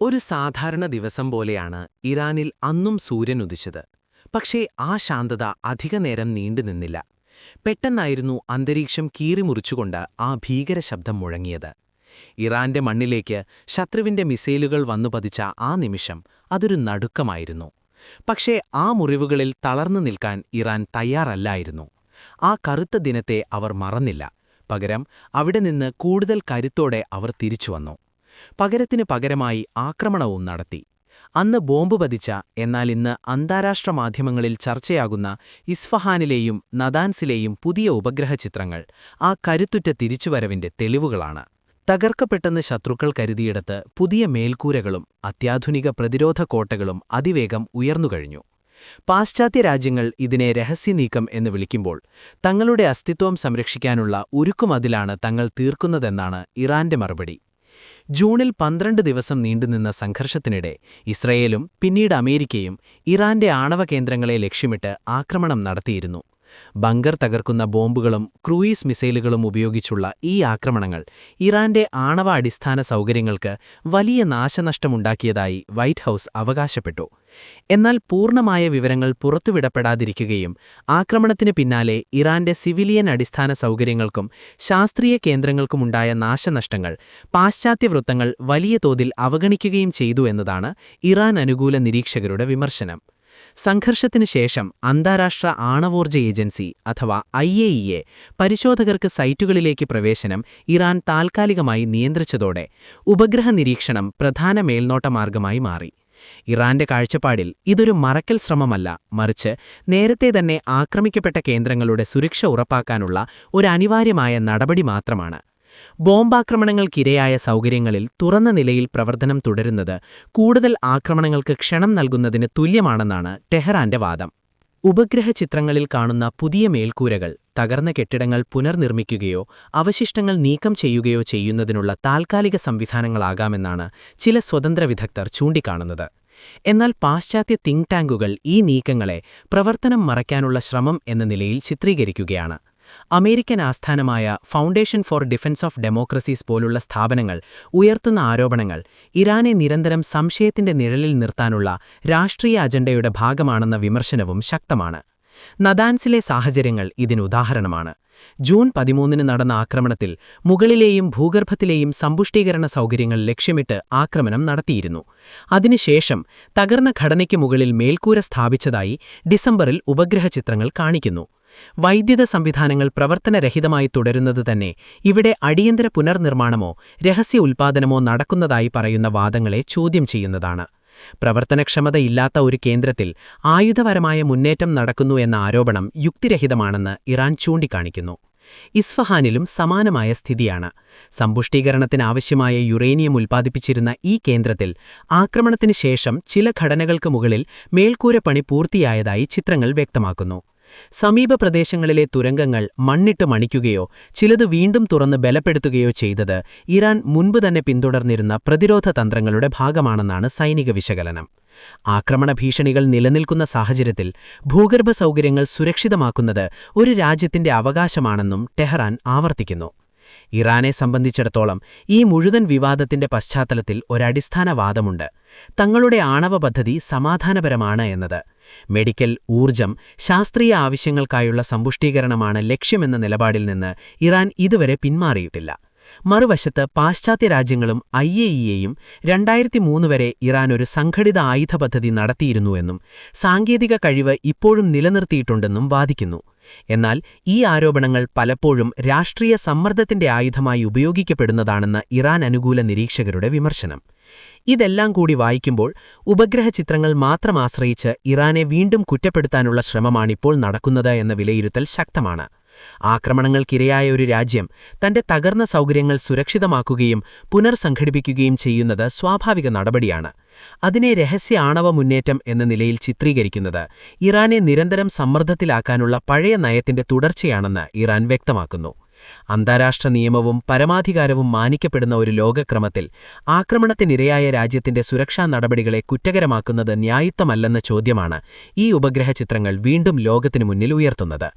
ഒരു സാധാരണ ദിവസം പോലെയാണ് ഇറാനിൽ അന്നും സൂര്യൻ ഉദിച്ചത്. പക്ഷേ ആ ശാന്തത അധികനേരം നീണ്ടുനിന്നില്ല പെട്ടെന്നായിരുന്നു അന്തരീക്ഷം കീറിമുറിച്ചുകൊണ്ട് ആ ഭീകര ശബ്ദം മുഴങ്ങിയത്. ഇറാന്റെ മണ്ണിലേക്ക് ശത്രുവിന്റെ മിസൈലുകൾ വന്നു പതിച്ച ആ നിമിഷം അതൊരു നടുക്കമായിരുന്നു. പക്ഷേ ആ മുറിവുകളിൽ തളർന്നു നിൽക്കാൻ ഇറാൻ തയ്യാറല്ലായിരുന്നു. ആ കറുത്ത ദിനത്തെ അവർ മറന്നില്ല. പകരം അവിടെ നിന്ന് കൂടുതൽ കരുത്തോടെ അവർ തിരിച്ചുവന്നു പകരത്തിന് പകരമായി ആക്രമണവും നടത്തി. അന്ന് ബോംബ് പതിച്ച എന്നാൽ ഇന്ന് അന്താരാഷ്ട്ര മാധ്യമങ്ങളിൽ ചർച്ചയാകുന്ന ഇസ്ഫഹാനിലെയും നദാൻസിലെയും പുതിയ ഉപഗ്രഹ ചിത്രങ്ങൾ ആ കരുത്തുറ്റ തിരിച്ചുവരവിന്റെ തെളിവുകളാണ്. തകർക്കപ്പെട്ടെന്ന് ശത്രുക്കൾ കരുതിയിടത്ത് പുതിയ മേൽക്കൂരകളും അത്യാധുനിക പ്രതിരോധ കോട്ടകളും അതിവേഗം ഉയർന്നുകഴിഞ്ഞു പാശ്ചാത്യ രാജ്യങ്ങൾ ഇതിനെ രഹസ്യനീക്കം എന്ന് വിളിക്കുമ്പോൾ തങ്ങളുടെ അസ്തിത്വം സംരക്ഷിക്കാനുള്ള ഉരുക്കുമതിലാണ് തങ്ങൾ തീർക്കുന്നതെന്നാണ് ഇറാന്റെ മറുപടി. ജൂണിൽ പന്ത്രണ്ട് ദിവസം നീണ്ടുനിന്ന സംഘർഷത്തിനിടെ ഇസ്രയേലും പിന്നീട് അമേരിക്കയും ഇറാന്റെ ആണവ കേന്ദ്രങ്ങളെ ലക്ഷ്യമിട്ട് ആക്രമണം നടത്തിയിരുന്നു. ബങ്കർ തകർക്കുന്ന ബോംബുകളും ക്രൂയിസ് മിസൈലുകളും ഉപയോഗിച്ചുള്ള ഈ ആക്രമണങ്ങൾ ഇറാന്റെ ആണവ അടിസ്ഥാന സൗകര്യങ്ങൾക്ക് വലിയ നാശനഷ്ടമുണ്ടാക്കിയതായി വൈറ്റ് ഹൌസ് അവകാശപ്പെട്ടു. എന്നാൽ പൂർണമായ വിവരങ്ങൾ പുറത്തുവിടപ്പെടാതിരിക്കുകയും ആക്രമണത്തിന് പിന്നാലെ ഇറാന്റെ സിവിലിയൻ അടിസ്ഥാന സൗകര്യങ്ങൾക്കും ശാസ്ത്രീയ കേന്ദ്രങ്ങൾക്കുമുണ്ടായ നാശനഷ്ടങ്ങൾ പാശ്ചാത്യവൃത്തങ്ങൾ വലിയ തോതിൽ അവഗണിക്കുകയും ചെയ്തു എന്നതാണ് ഇറാൻ അനുകൂല നിരീക്ഷകരുടെ വിമർശനം. സംഘർഷത്തിന് ശേഷം അന്താരാഷ്ട്ര ആണവോർജ ഏജൻസി അഥവാ ഐ എ പരിശോധകർക്ക് സൈറ്റുകളിലേക്ക് പ്രവേശനം ഇറാൻ താൽക്കാലികമായി നിയന്ത്രിച്ചതോടെ ഉപഗ്രഹ നിരീക്ഷണം പ്രധാന മേൽനോട്ടമാർഗമായി മാറി. ഇറാന്റെ കാഴ്ചപ്പാടിൽ ഇതൊരു മറക്കൽ ശ്രമമല്ല മറിച്ച് നേരത്തെ തന്നെ ആക്രമിക്കപ്പെട്ട കേന്ദ്രങ്ങളുടെ സുരക്ഷ ഉറപ്പാക്കാനുള്ള ഒരു അനിവാര്യമായ നടപടി മാത്രമാണ്. ബോംബാക്രമണങ്ങൾക്കിരയായ സൗകര്യങ്ങളിൽ തുറന്ന നിലയിൽ പ്രവർത്തനം തുടരുന്നത് കൂടുതൽ ആക്രമണങ്ങൾക്ക് ക്ഷണം നൽകുന്നതിന് തുല്യമാണെന്നാണ് ടെഹ്റാന്റെ വാദം. ഉപഗ്രഹ ചിത്രങ്ങളിൽ കാണുന്ന പുതിയ മേൽക്കൂരകൾ തകർന്ന കെട്ടിടങ്ങൾ പുനർനിർമ്മിക്കുകയോ അവശിഷ്ടങ്ങൾ നീക്കം ചെയ്യുകയോ ചെയ്യുന്നതിനുള്ള താൽക്കാലിക സംവിധാനങ്ങളാകാമെന്നാണ് ചില സ്വതന്ത്ര വിദഗ്ധർ ചൂണ്ടിക്കാണുന്നത്. എന്നാൽ പാശ്ചാത്യ തിങ്ക് ടാങ്കുകൾ ഈ നീക്കങ്ങളെ പ്രവർത്തനം മറയ്ക്കാനുള്ള ശ്രമം എന്ന നിലയിൽ ചിത്രീകരിക്കുകയാണ്. അമേരിക്കൻ ആസ്ഥാനമായ foundation for defence of democracies പോലുള്ള സ്ഥാപനങ്ങൾ ഉയർത്തുന്ന ആരോപണങ്ങൾ ഇറാനെ നിരന്തരം സംശയത്തിന്റെ നിഴലിൽ നിർത്താനുള്ള രാഷ്ട്രീയ അജണ്ടയുടെ ഭാഗമാണെന്ന വിമർശനവും ശക്തമാണ്. നദാൻസിലെ സാഹചര്യങ്ങൾ ഇതിനുദാഹരണമാണ് ജൂൺ പതിമൂന്നിന് നടന്ന ആക്രമണത്തിൽ മുകളിലെയും ഭൂഗർഭത്തിലെയും സമ്പുഷ്ടീകരണ സൗകര്യങ്ങൾ ലക്ഷ്യമിട്ട് ആക്രമണം നടത്തിയിരുന്നു. അതിനുശേഷം തകർന്ന ഘടനയ്ക്ക് മുകളിൽ മേൽക്കൂര സ്ഥാപിച്ചതായി ഡിസംബറിൽ ഉപഗ്രഹ ചിത്രങ്ങൾ കാണിക്കുന്നു. വൈദ്യുത സംവിധാനങ്ങൾ പ്രവർത്തനരഹിതമായി തുടരുന്നത് തന്നെ ഇവിടെ അടിയന്തര പുനർനിർമ്മാണമോ രഹസ്യ ഉൽപാദനമോ നടക്കുന്നതായി പറയുന്ന വാദങ്ങളെ ചോദ്യം ചെയ്യുന്നതാണ്. പ്രവർത്തനക്ഷമതയില്ലാത്ത ഒരു കേന്ദ്രത്തിൽ ആയുധപരമായ മുന്നേറ്റം നടക്കുന്നു എന്ന ആരോപണം യുക്തിരഹിതമാണെന്ന് ഇറാൻ ചൂണ്ടിക്കാണിക്കുന്നു. ഇസ്ഫഹാനിലും സമാനമായ സ്ഥിതിയാണ്. സമ്പുഷ്ടീകരണത്തിനാവശ്യമായ യുറേനിയം ഉൽപ്പാദിപ്പിച്ചിരുന്ന ഈ കേന്ദ്രത്തിൽ ആക്രമണത്തിന് ശേഷം ചില ഘടനകൾക്ക് മുകളിൽ മേൽക്കൂരപ്പണി പൂർത്തിയായതായി ചിത്രങ്ങൾ വ്യക്തമാക്കുന്നു. സമീപ പ്രദേശങ്ങളിലെ തുരങ്കങ്ങൾ മണ്ണിട്ട് മണിക്കുകയോ ചിലത് വീണ്ടും തുറന്ന് ബലപ്പെടുത്തുകയോ ചെയ്തത് ഇറാൻ മുൻപ് തന്നെ പിന്തുടർന്നിരുന്ന പ്രതിരോധ തന്ത്രങ്ങളുടെ ഭാഗമാണെന്നാണ് സൈനിക വിശകലനം. ആക്രമണ ഭീഷണികൾ നിലനിൽക്കുന്ന സാഹചര്യത്തിൽ ഭൂഗർഭ സൗകര്യങ്ങൾ സുരക്ഷിതമാക്കുന്നത് ഒരു രാജ്യത്തിന്റെ അവകാശമാണെന്നും ടെഹ്റാൻ ആവർത്തിക്കുന്നു. ഇറാനെ സംബന്ധിച്ചിടത്തോളം ഈ മുഴുവൻ വിവാദത്തിന്റെ പശ്ചാത്തലത്തിൽ ഒരടിസ്ഥാന വാദമുണ്ട് തങ്ങളുടെ ആണവ പദ്ധതി സമാധാനപരമാണ് എന്നത് മെഡിക്കൽ ഊർജം ശാസ്ത്രീയ ആവശ്യങ്ങൾക്കായുള്ള സമ്പുഷ്ടീകരണമാണ് ലക്ഷ്യമെന്ന നിലപാടിൽ നിന്ന് ഇറാൻ ഇതുവരെ പിന്മാറിയിട്ടില്ല. മറുവശത്ത് പാശ്ചാത്യ രാജ്യങ്ങളും ഐ എ ഇയെയും രണ്ടായിരത്തി മൂന്ന് വരെ ഇറാൻ ഒരു സംഘടിത ആയുധ പദ്ധതി നടത്തിയിരുന്നുവെന്നും സാങ്കേതിക കഴിവ് ഇപ്പോഴും നിലനിർത്തിയിട്ടുണ്ടെന്നും വാദിക്കുന്നു. എന്നാൽ ഈ ആരോപണങ്ങൾ പലപ്പോഴും രാഷ്ട്രീയ സമ്മർദ്ദത്തിന്റെ ആയുധമായി ഉപയോഗിക്കപ്പെടുന്നതാണെന്ന ഇറാൻ അനുകൂല നിരീക്ഷകരുടെ വിമർശനം. ഇതെല്ലാം കൂടി വായിക്കുമ്പോൾ ഉപഗ്രഹ ചിത്രങ്ങൾ മാത്രം ആശ്രയിച്ച് ഇറാനെ വീണ്ടും കുറ്റപ്പെടുത്താനുള്ള ശ്രമമാണിപ്പോൾ നടക്കുന്നത് എന്ന വിലയിരുത്തൽ ശക്തമാണ്. ആക്രമണങ്ങൾക്കിരയായ ഒരു രാജ്യം തന്റെ തകർന്ന സൗകര്യങ്ങൾ സുരക്ഷിതമാക്കുകയും പുനർസംഘടിപ്പിക്കുകയും ചെയ്യുന്നത് സ്വാഭാവിക നടപടിയാണ്. അതിനെ രഹസ്യ ആണവ മുന്നേറ്റം എന്ന നിലയിൽ ചിത്രീകരിക്കുന്നത് ഇറാനെ നിരന്തരം സമ്മർദ്ദത്തിലാക്കാനുള്ള പഴയ നയത്തിന്റെ തുടർച്ചയാണെന്ന് ഇറാൻ വ്യക്തമാക്കുന്നു. അന്താരാഷ്ട്ര നിയമവും പരമാധികാരവും മാനിക്കപ്പെടുന്ന ഒരു ലോകക്രമത്തിൽ ആക്രമണത്തിനിരയായ രാജ്യത്തിന്റെ സുരക്ഷാ നടപടികളെ കുറ്റകരമാക്കുന്നത് ന്യായത്വമല്ലെന്ന ചോദ്യമാണ് ഈ ഉപഗ്രഹ ചിത്രങ്ങൾ വീണ്ടും ലോകത്തിനു മുന്നിൽ ഉയർത്തുന്നത്.